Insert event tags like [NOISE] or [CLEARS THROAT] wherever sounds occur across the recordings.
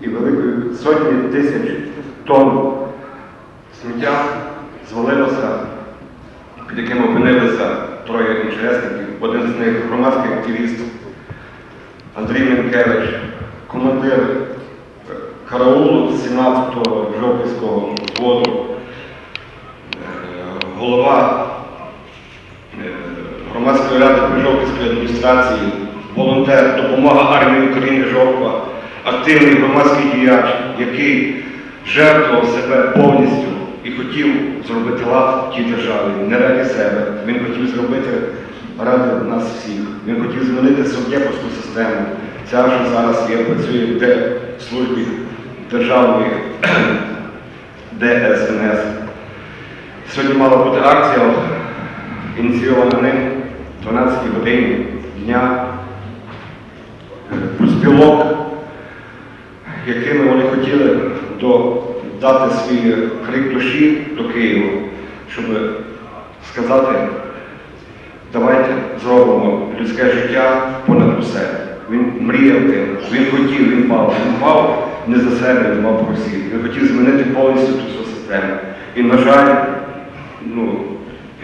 і великої сотні тисяч тонн сміття звалилося, під яким опинилися троє інтересників. Один з них громадський активіст Андрій Мінкевич, командир караулу 17-го Жовківського взводу, е, голова е, громадської ради Жовківської адміністрації, волонтер, допомога армії України Жовква, активний громадський діяч, який жертвував себе повністю і хотів зробити лад тій державі, не раді себе. Він хотів зробити ради нас всіх. Він хотів змінити суддєвську систему. Ця вже зараз є, працює в Д- службі державної [CLEARS THROAT] ДСНС. Сьогодні мала бути акція, ініційована ним в 12 годині дня е, профспілок, якими вони хотіли до- дати свій крик душі до Києва, щоб сказати, давайте зробимо людське життя понад усе. Він мріяв тим, він хотів, він мав, він мав не за себе, він мав про всіх. Він хотів змінити повністю ту всю систему. І, на жаль, ну,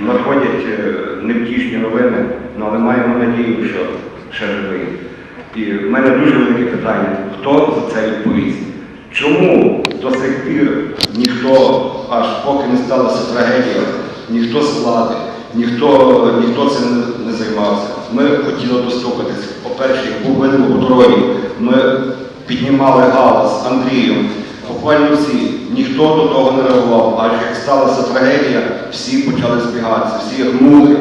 надходять е, невтішні новини, ну, але маємо надію, що ще живий. І в мене дуже велике питання, хто за це відповість? Чому до сих пір ніхто, аж поки не сталася трагедія, ніхто з влади, ніхто, ніхто цим не, займався? Ми хотіли достукатись. По-перше, був винен у дорогі. Ми піднімали галас Андрієм. Буквально всі, ніхто до того не реагував, аж як сталася трагедія, всі почали збігатися, всі гнули.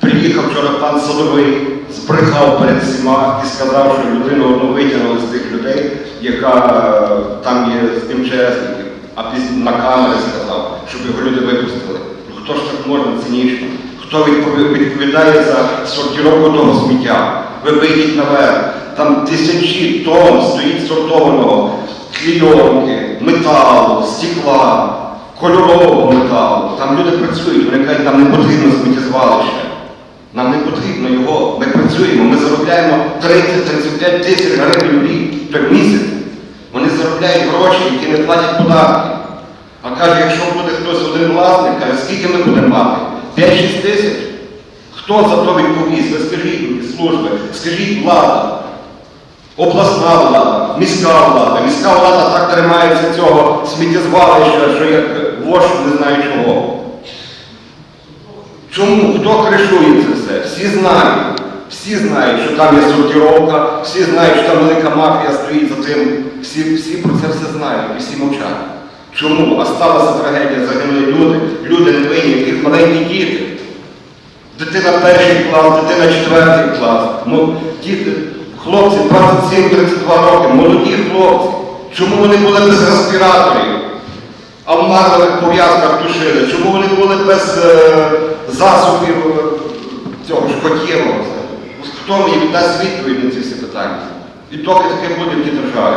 Приїхав вчора пан Садовий, збрехав перед всіма і сказав, що людину одну витягнули з тих людей, яка е, там є з МЧСників, а пізні на камери сказав, щоб його люди випустили. Ну хто ж так можна цинічно? Хто відповідає за сортировку того сміття? Ви вийдіть наверх, там тисячі тонн стоїть сортованого клійонки, металу, стекла, кольорового металу. Там люди працюють, вони кажуть, нам не потрібно сміттєзвалище. Нам не потрібно його, ми працюємо, ми заробляємо 30-35 тисяч гривень в рік, в місяць. Вони заробляють гроші, які не платять податки. А каже, якщо буде хтось один власник, каже, скільки ми будемо мати? 5-6 тисяч? Хто за то відповість? Ви скажіть служби, скажіть влада. Обласна влада, міська влада. Міська влада так тримається цього сміттєзвалища, що як вож не знаю чого. Чому? Хто кришує це все? Всі знають. Всі знають, що там є сортировка, всі знають, що там велика мафія стоїть за цим. Всі, всі про це все знають і всі мовчать. Чому? А сталася трагедія, загинули люди, люди невинні, яких маленькі діти. Дитина перший клас, дитина четвертий клас. Ну, діти, хлопці 27-32 роки, молоді хлопці. Чому вони були без респіраторів? А в марлевих пов'язках душили? Чому вони були без е, засобів е, цього шпатєвого? Хто мені дасть відповідь на ці всі питання? І доки таке буде в тій державі?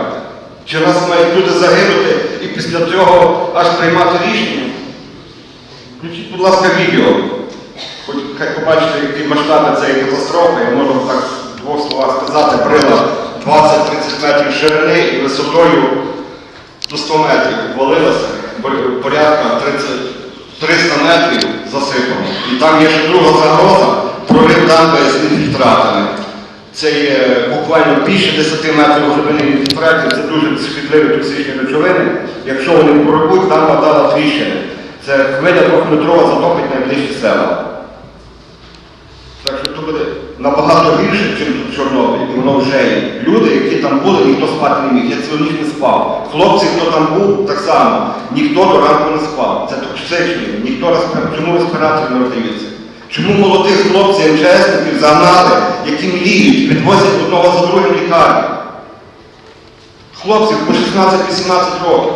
Чи нас мають люди загинути і після цього аж приймати рішення? Включіть, будь ласка, відео. Хоч хай побачите, які масштаби цієї катастрофи, я можу так в двох словах сказати, брила 20-30 метрів ширини і висотою до 100 метрів валилася, бо- порядка 30, 300 метрів засипано. І там є ще друга загроза, прорив дамби з інфільтратами. Це є буквально більше 10 метрів глибини інфільтратів, це дуже шкідливі токсичні речовини. Якщо вони прорвуть, дамба дала тріщини. Це хвиля двохметрова затопить найближчі села. Так що то буде набагато гірше, ніж тут Чорнобиль, і воно вже є. Люди, які там були, ніхто спати не міг. Я цілу ніч не спав. Хлопці, хто там був, так само, ніхто до ранку не спав. Це токсичні, ніхто респіратор, чому респіратори не роздається? Чому молодих хлопців МЧСників загнали, які мліють, відвозять одного за другим лікарні? Хлопців по 16-18 років.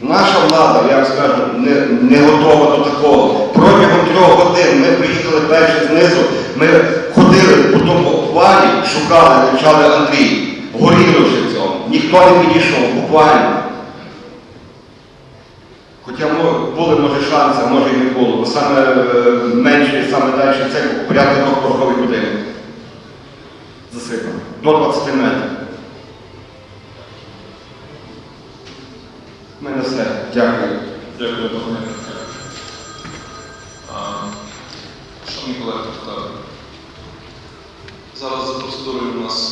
Наша влада, я вам скажу, не, не готова до такого. почали Андрій, горіли вже цьому, ніхто не підійшов, буквально. Хоча були, може, шанси, може і не було, бо саме е, менше, саме далі це порядка двох порохових будинок. Засипано. До 20 метрів. У мене все. Дякую. Дякую, пане. más